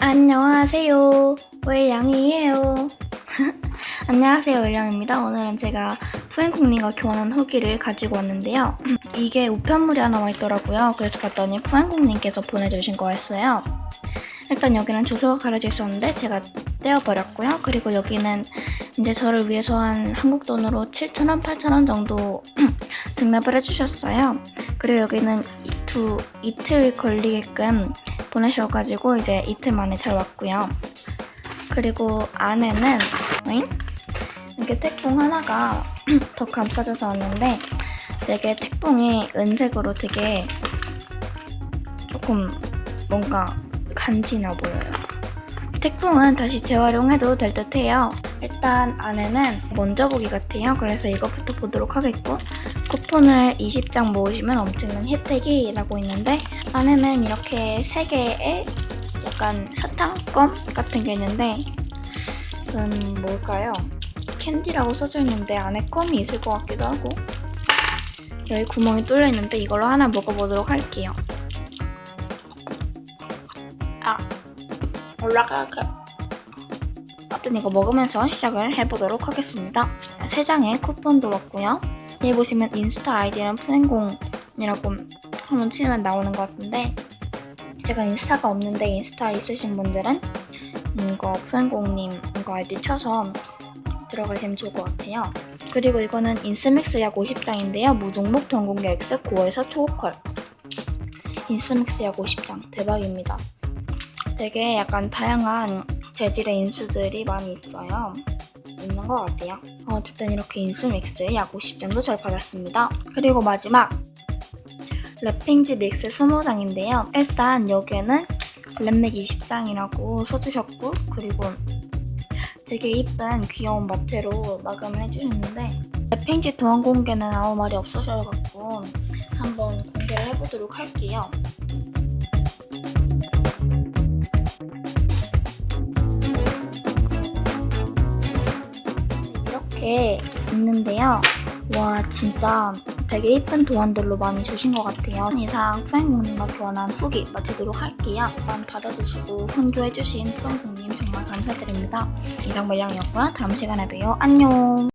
안녕하세요. 웰양이에요. 안녕하세요. 웰양입니다. 오늘은 제가 푸앤국님과 교환한 후기를 가지고 왔는데요. 이게 우편물이 하나 와 있더라고요. 그래서 봤더니 푸앤국님께서 보내주신 거였어요. 일단 여기는 주소가 가려져 있었는데 제가 떼어버렸고요. 그리고 여기는 이제 저를 위해서 한 한국 돈으로 7,000원, 8,000원 정도 증납을 해주셨어요. 그리고 여기는 이- 두 이틀 걸리게끔 보내셔가지고 이제 이틀 만에 잘 왔고요. 그리고 안에는? 이렇게 택봉 하나가 더 감싸져서 왔는데 되게 택봉이 은색으로 되게 조금 뭔가 간지나 보여요. 택봉은 다시 재활용해도 될 듯해요. 일단 안에는 먼저 보기 같아요. 그래서 이거부터 보도록 하겠고 쿠폰을 20장 모으시면 엄청난 혜택이라고 있는데 안에는 이렇게 3개의 약간 사탕껌 같은 게 있는데 음 뭘까요? 캔디라고 써져 있는데 안에 껌이 있을 것 같기도 하고 여기 구멍이 뚫려 있는데 이걸로 하나 먹어보도록 할게요. 올라가게. 어떤 이거 먹으면서 시작을 해보도록 하겠습니다. 세 장의 쿠폰도 왔고요. 여기 보시면 인스타 아이디는 푸행공이라고 한번 치면 나오는 것 같은데 제가 인스타가 없는데 인스타 있으신 분들은 이거 푸행공님 이거 아이디 쳐서 들어가시면 좋을 것 같아요. 그리고 이거는 인스믹스 약 50장인데요. 무중복 동공개 X 9에서 초고컬 인스믹스 약 50장 대박입니다. 되게 약간 다양한 재질의 인스들이 많이 있어요. 있는 것 같아요. 어, 어쨌든 이렇게 인스 믹스 약 50장도 잘 받았습니다. 그리고 마지막 랩핑지 믹스 20장인데요. 일단 여기에는 랩맥 20장이라고 써주셨고 그리고 되게 이쁜 귀여운 마테로 마감을 해주셨는데 랩핑지 도안 공개는 아무 말이 없으셔가지고 한번 공개를 해보도록 할게요. 이렇게 있는데요. 와 진짜 되게 예쁜 도안들로 많이 주신 것 같아요. 이상 푸행공님과 교환한 후기 마치도록 할게요. 또한 받아주시고 훈교해주신 푸행공님 정말 감사드립니다. 이상 물량이었고요. 다음 시간에 봬요. 안녕.